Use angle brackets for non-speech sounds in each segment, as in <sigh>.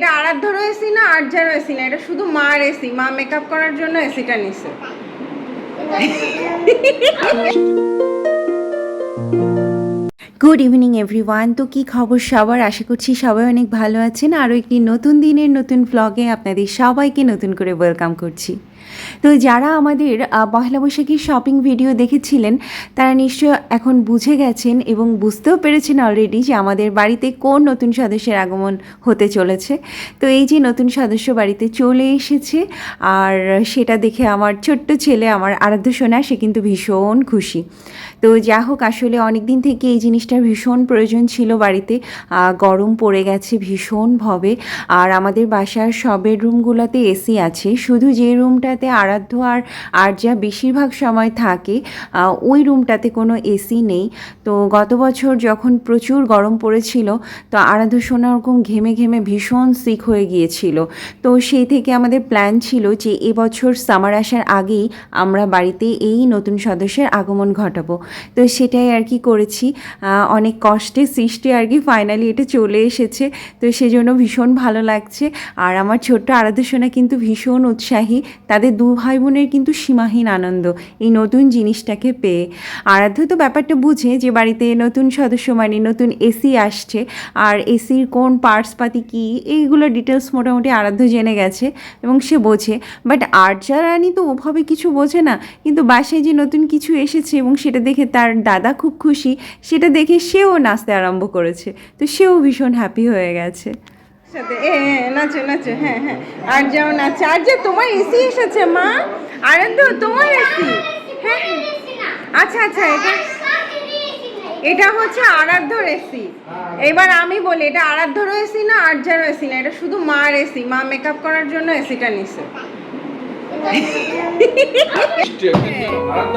এটা আরাধ্যরও এসি না আর্যারও এসি না? এটা শুধু মার এসি মা মেকআপ করার জন্য এসিটা নিছে। গুড ইভিনিং এভরিওয়ান তো কি খবর সবার? আশা করছি সবাই অনেক ভালো আছেন। আরও একটি নতুন দিনের নতুন ব্লগে আপনাদের সবাইকে নতুন করে ওয়েলকাম করছি। তো যারা আমাদের পহেলা বৈশাখী বৈশাখীর শপিং ভিডিও দেখেছিলেন, তারা নিশ্চয় এখন বুঝে গেছেন এবং বুঝতেও পেরেছেন অলরেডি যে আমাদের বাড়িতে কোন নতুন সদস্যের আগমন হতে চলেছে। তো এই যে নতুন সদস্য বাড়িতে চলে এসেছে, আর সেটা দেখে আমার ছোট্ট ছেলে, আমার আরাধ্য সোনা, সে কিন্তু ভীষণ খুশি। তো যা হোক, আসলে অনেক দিন থেকে এই জিনিসটার ভীষণ প্রয়োজন ছিল বাড়িতে। গরম পড়ে গেছে ভীষণভাবে আর আমাদের বাসার সব বেডরুমগুলোতে এসি আছে। শুধু যে রুমটাতে আরাধ্য আর আর যা বেশিরভাগ সময় থাকে ওই রুমটাতে কোনো এসি নেই। তো গত বছর যখন প্রচুর গরম পড়েছিল, তো আরাধ্য সোনা ওরকম ঘেমে ঘেমে ভীষণ সিক হয়ে গিয়েছিল। তো সেই থেকে আমাদের প্ল্যান ছিল যে এবছর সামার আসার আগেই আমরা বাড়িতে এই নতুন সদস্যের আগমন ঘটাবো। তো সেটাই আর কি করেছি। অনেক কষ্টে সৃষ্টি আর কি ফাইনালি এটা চলে এসেছে। তো সেজন্য ভীষণ ভালো লাগছে। আর আমার ছোট্ট আরাধ্য সোনা কিন্তু ভীষণ উৎসাহী। তাদের দু ভাই বোনের কিন্তু সীমাহীন আনন্দ এই নতুন জিনিসটাকে পেয়ে। আরাধ্য তো ব্যাপারটা বুঝে যে বাড়িতে নতুন সদস্য মানে নতুন এসি আসছে। আর এসির কোন পার্টস পাতি কী, এইগুলো ডিটেলস মোটামুটি আরাধ্য জেনে গেছে এবং সে বোঝে। বাট আর্যা রানী তো ওভাবে কিছু বোঝে না। কিন্তু বাসায় যে নতুন কিছু এসেছে এবং সেটা দেখে তার দাদা খুব খুশি সেটা দেখে সেও নাচতে আরম্ভ করেছে। তো সেও ভীষণ হ্যাপি হয়ে গেছে। সাথে এ, নাচো নাচো হ্যাঁ হ্যাঁ। আর যাও নাচো আর যে তোমার এসি এসেছে মা? আনন্দ তোমার এসি হ্যাঁ। আচ্ছা আচ্ছা এটা এটা হচ্ছে আরাধ্যর এসি এবার আমি বলি এটা আরাধ্যরও এসি না আর্যারও এসি না? এটা শুধু মার এসি মা মেকআপ করার জন্য এসিটা নিছে। <laughs> আরাধ্য।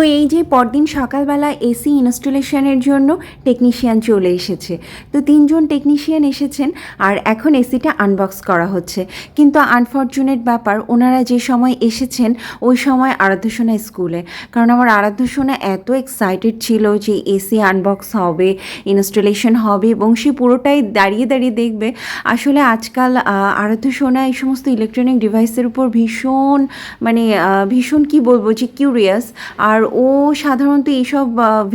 তো এই যে পরদিন সকালবেলা এসি ইনস্টলেশনের জন্য টেকনিশিয়ান চলে এসেছে। তো তিনজন টেকনিশিয়ান এসেছেন আর এখন এসিটা আনবক্স করা হচ্ছে। কিন্তু আনফর্চুনেট ব্যাপার, ওনারা যে সময় এসেছেন, ওই সময় আরাধ্যসোনা স্কুলে। কারণ আমার আরাধ্যসোনা এত এক্সাইটেড ছিল যে এসি আনবক্স হবে ইনস্টলেশন হবে এবং সে পুরোটাই দাঁড়িয়ে দাঁড়িয়ে দেখবে। আসলে আজকাল আরাধ্যসোনা এই সমস্ত ইলেকট্রনিক ডিভাইসের উপর ভীষণ মানে ভীষণ কি বলব যে কিউরিয়াস আর ও সাধারণত এইসব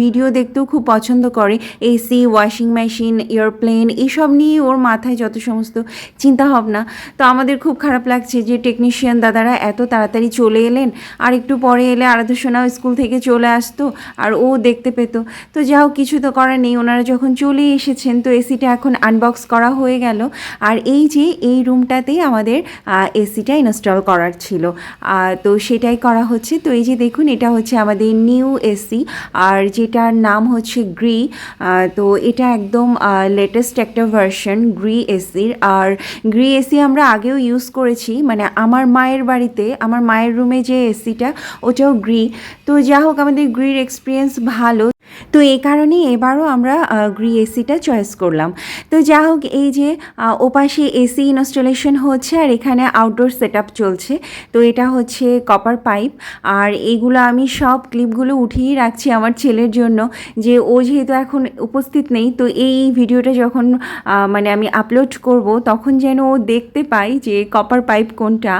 ভিডিও দেখতেও খুব পছন্দ করে। এসি ওয়াশিং মেশিন এয়ারপ্লেন এইসব নিয়ে ওর মাথায় যত সমস্ত চিন্তা ভাবনা। তো আমাদের খুব খারাপ লাগছে যে টেকনিশিয়ান দাদারা এত তাড়াতাড়ি চলে এলেন, আর একটু পরে এলে আরাধ্যসোনাও স্কুল থেকে চলে আসতো, আর ও দেখতে পেতো। তো যা হোক, কিছু তো করার নেই। ওনারা যখন চলে এসেছেন, তো এসিটা এখন আনবক্স করা হয়ে গেল। আর এই যে, এই রুমটাতেই আমাদের এসিটা ইনস্টল করার ছিল। তো সেটাই করা হচ্ছে। তো এই যে দেখুন, এটা হচ্ছে আমাদের নিউ এসি, আর যেটার নাম হচ্ছে গ্রি তো এটা একদম লেটেস্ট একটা ভার্সন গ্রি এসির। আর গ্রি এসি আমরা আগেও ইউজ করেছি মানে আমার মায়ের বাড়িতে, আমার মায়ের রুমে যে এসিটা, ওটাও গ্রি। তো যা হোক, আমাদের গ্রির এক্সপিরিয়েন্স ভালো। তো এই কারণে এবারও আমরা গ্রি এসিটা চয়েস করলাম। তো যা হোক এই যে ওপাশে এসি ইনস্টলেশন হচ্ছে আর এখানে আউটডোর সেট চলছে। তো এটা হচ্ছে কপার পাইপ। আর এইগুলো আমি সব ক্লিপগুলো উঠিয়ে রাখছি আমার ছেলের জন্য যে ও যেহেতু এখন উপস্থিত নেই, তো এই ভিডিওটা যখন মানে আমি আপলোড করব তখন যেন ও দেখতে পাই যে কপার পাইপ কোনটা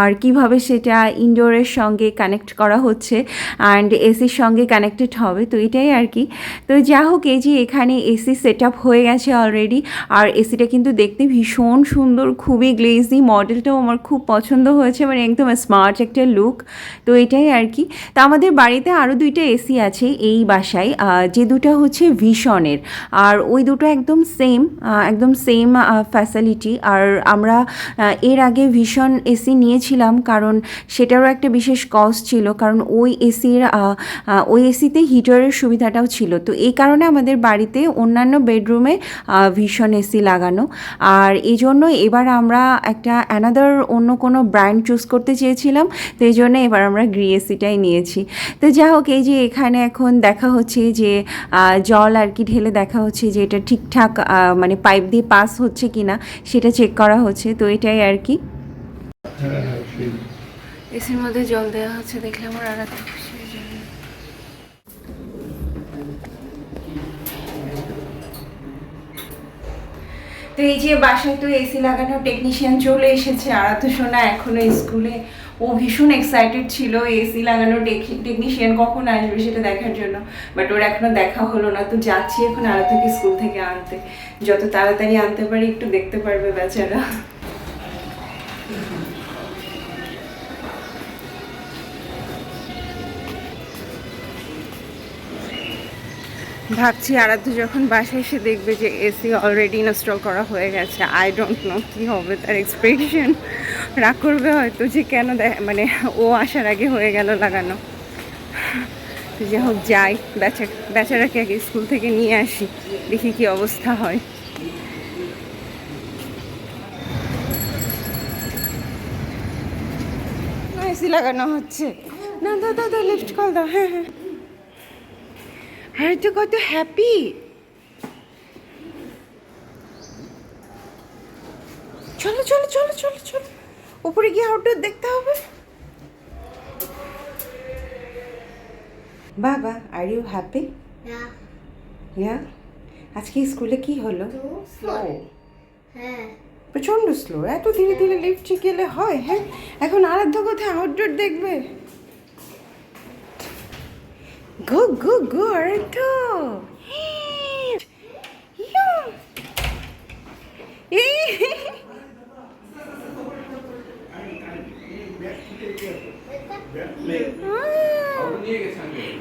আর কীভাবে সেটা ইনডোরের সঙ্গে কানেক্ট করা হচ্ছে অ্যান্ড এসির সঙ্গে কানেক্টেড হবে। তো এটাই আর কি তো যা হোক, এই যে এখানে এসি সেট হয়ে গেছে অলরেডি আর এসিটা কিন্তু দেখতে ভীষণ সুন্দর, খুবই গ্লেজি মডেলটাও আমার খুব পছন্দ হয়েছে মানে একদম স্মার্ট একটা লুক তো এটাই আর কি তা আমাদের বাড়িতে আরও দুইটা এসি আছে এই বাসায়। যে দুটো হচ্ছে ভীষণের আর ওই দুটো একদম সেম একদম সেম ফ্যাসিলিটি আর আমরা এর আগে ভীষণ এসি নিয়েছিলাম, কারণ সেটারও একটা বিশেষ কস্ট ছিল। কারণ ওই এসির ওই এসিতে হিটারের সুবিধাটাও ছিল। তো এই কারণে আমাদের বাড়িতে অন্যান্য বেডরুমে ভীষণ এসি লাগানো। আর এই জন্য এবার আমরা একটা অ্যানাদার অন্য কোনো ব্র্যান্ড চুজ করতে চেয়েছিলাম। তো এই জন্য এবার আমরা গ্রি এসিটাই নিয়েছি। তো যা হোক এই যে এখানে এখন দেখা হচ্ছে যে জল আর কি ঢেলে দেখা হচ্ছে যে এটা ঠিকঠাক মানে পাইপ দিয়ে পাস হচ্ছে কি না সেটা চেক করা হচ্ছে। তো এটাই আর কি। এসির মধ্যে জল দেওয়া হচ্ছে দেখলে আমার আর তো এই যে বাসায় তো এসি লাগানো টেকনিশিয়ান চলে এসেছে আর তো শোনা এখনও স্কুলে। ও ভীষণ এক্সাইটেড ছিল এসি লাগানো টেকনিশিয়ান কখন আসবে সেটা দেখার জন্য। বাট ওর এখনও দেখা হলো না, তো যাচ্ছি এখন আরও থেকে স্কুল থেকে আনতে। যত তাড়াতাড়ি আনতে পারি একটু দেখতে পারবে বেচারা। ভাবছি আরাধ্য যখন বাসায় এসে দেখবে যে এসি অলরেডি ইনস্টল করা হয়ে গেছে আই ডোন্ট নো কী হবে তার এক্সপেকটেশন রাগ করবে হয়তো যে কেন মানে ও আসার আগে হয়ে গেল লাগানো। যাই হোক, যাই। বেচা, বেচারাকে আগে স্কুল থেকে নিয়ে আসি, দেখি কি অবস্থা হয়। এসি লাগানো হচ্ছে। না, দাদা দাও লিফট কল দাও হ্যাঁ হ্যাঁ। আরে তো কত হ্যাপি চলো চলো চলো চলো চলো। উপরে গিয়ে আউটডোর দেখতে হবে। বাবা আর ইউ হ্যাপি. ইয়া আজকে স্কুলে কি হলো. হ্যাঁ। প্রচণ্ড স্লো। এত ধীরে ধীরে লিফটে গেলে হয় হ্যাঁ? এখন আরাধ্য কোথায়? আউটডোর দেখবে। গো গো গো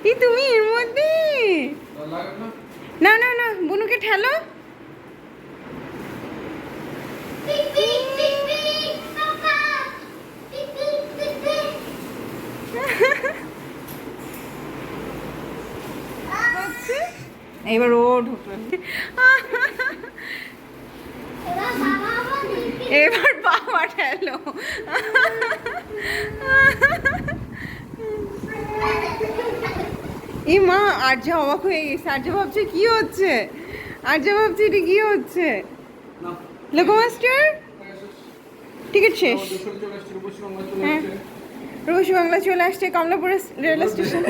এই তুমি এর মধ্যে? না না না বুনুকে ঠেলো। এবার ও ঢুকলো। এবার বাবা ঠেলো এই মা আর যা অবাক হয়ে গেছে। আর যা ভাবছে কি হচ্ছে? আর যা ভাবছে এটা কি হচ্ছে? লোকো মাস্টার টিকিট শেষ। হ্যাঁ। আসছে বাংলা চলে আসছে কমলাপুর রেল স্টেশন।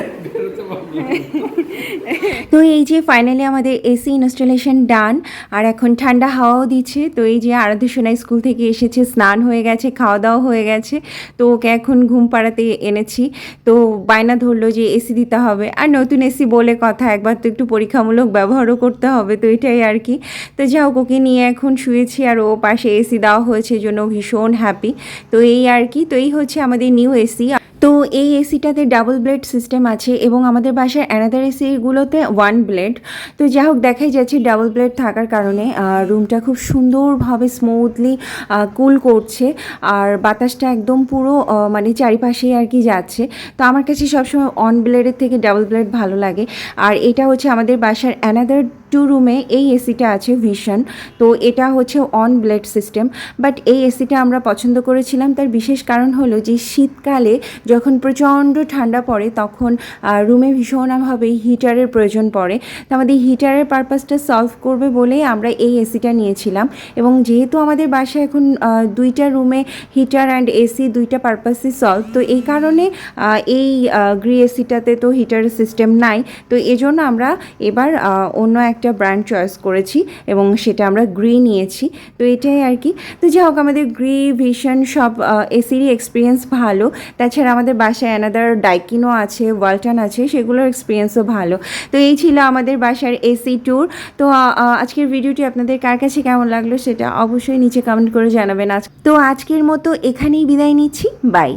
তো এই যে ফাইনালি আমাদের এসি ইনস্টলেশন ডান আর এখন ঠান্ডা হাওয়াও দিচ্ছে তো এই যে আরাধ্য সোনাই স্কুল থেকে এসেছে স্নান হয়ে গেছে খাওয়া দাওয়া হয়ে গেছে তো ওকে এখন ঘুম পাড়াতে এনেছি। তো বায়না ধরলো যে এসি দিতে হবে আর নতুন এসি বলে কথা একবার তো একটু পরীক্ষামূলক ব্যবহারও করতে হবে তো এটাই আর কি। তো যা হোক ওকে নিয়ে এখন শুয়েছি আর ও পাশে এসি দেওয়া হয়েছে জন্য ভীষণ হ্যাপি তো এই আর কি তো এই হচ্ছে আমাদের নিউ এসি তো এই এসিটাতে ডাবল ব্লেড সিস্টেম আছে এবং আমাদের বাসায় অ্যানাদার এসিগুলোতে ওয়ান ব্লেড তো যাই হোক, দেখাই যাচ্ছে ডাবল ব্লেড থাকার কারণে রুমটা খুব সুন্দরভাবে স্মুথলি কুল করছে আর বাতাসটা একদম পুরো মানে চারিপাশেই আর কি যাচ্ছে। তো আমার কাছে সবসময় অন ব্লেডের থেকে ডাবল ব্লেড ভালো লাগে। আর এটা হচ্ছে আমাদের বাসার অ্যানাদার টু রুমে এই এসিটা আছে ভিশন তো এটা হচ্ছে অন ব্লেড সিস্টেম বাট এই এসিটা আমরা পছন্দ করেছিলাম, তার বিশেষ কারণ হলো যে শীতকালে যখন প্রচণ্ড ঠান্ডা পড়ে, তখন রুমে ভীষণভাবে হিটারের প্রয়োজন পড়ে। তো আমাদের হিটারের পারপাসটা সলভ করবে বলেই আমরা এই এসিটা নিয়েছিলাম। এবং যেহেতু আমাদের বাসায় এখন দুইটা রুমে হিটার অ্যান্ড এসি দুইটা পারপাসই সলভ তো এই কারণে এই গ্রি এসিটাতে তো হিটারের সিস্টেম নাই। তো এজন্য আমরা এবার অন্য একটা ব্র্যান্ড চয়েস করেছি এবং সেটা আমরা গ্রি নিয়েছি। তো এটাই আর কি। তো যাই হোক, আমাদের গ্রি ভিশন সব এসিরই এক্সপিরিয়েন্স ভালো। তাছাড়া আমাদের বাসায় অ্যানাদার ডাইকিনও আছে ওয়ালটন আছে, সেগুলোর এক্সপিরিয়েন্সও ভালো। তো এই ছিল আমাদের বাসার এসি ট্যুর তো আজকের ভিডিওটি আপনাদের কার কাছে কেমন লাগল সেটা অবশ্যই নিচে কমেন্ট করে জানাবেন। আজ, তো আজকের মতো এখানেই বিদায় নিচ্ছি। বাই